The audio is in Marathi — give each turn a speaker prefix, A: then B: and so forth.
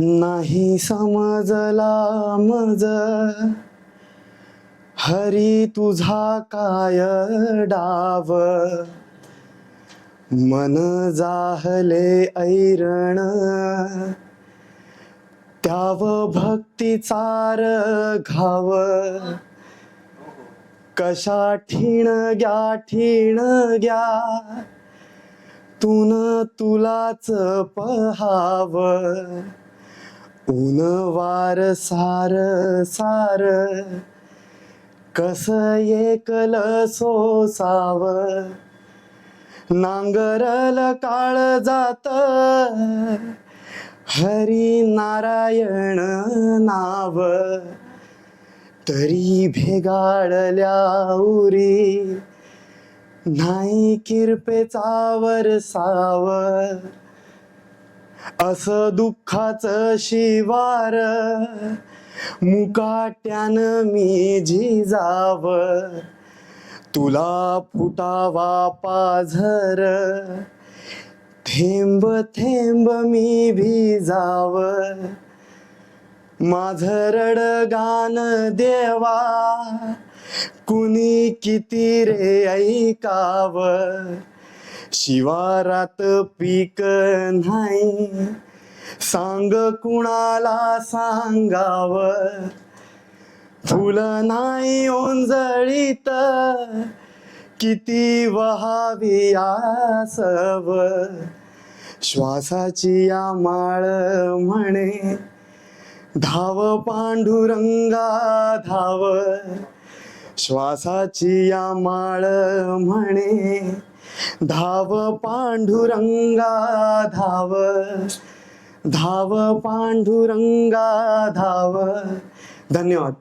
A: नाही समजला मज. हरी तुझा काय डाव? मन जाहले ऐरण. त्याव भक्तीचार घाव. कशा ठीण ग्या ठीण ग्या? तून तुलाच पहाव. ऊन वार सार सार कस एकल सोसाव नांगरल काळ जात हरी नारायण नाव. तरी भेगाडल्या उरी नाही किरपेचा वरसाव असं दुःखाचं शिवार मुकाट्यानं मी झिजाव तुला फुटावा पाझर थेंब थेंब मी भिजाव माझ रडगान देवा कुणी किती रे ऐकाव? शिवारात पीक नाही. सांग कुणाला सांगाव? फुलं नाही ओंजळीत किती वहावी आसव श्वासाची या माळ म्हणे धाव पांडुरंगा धाव. श्वासाची या माळ म्हणे धाव पांडुरंगा धाव. धाव पांडुरंगा धाव. धन्यवाद.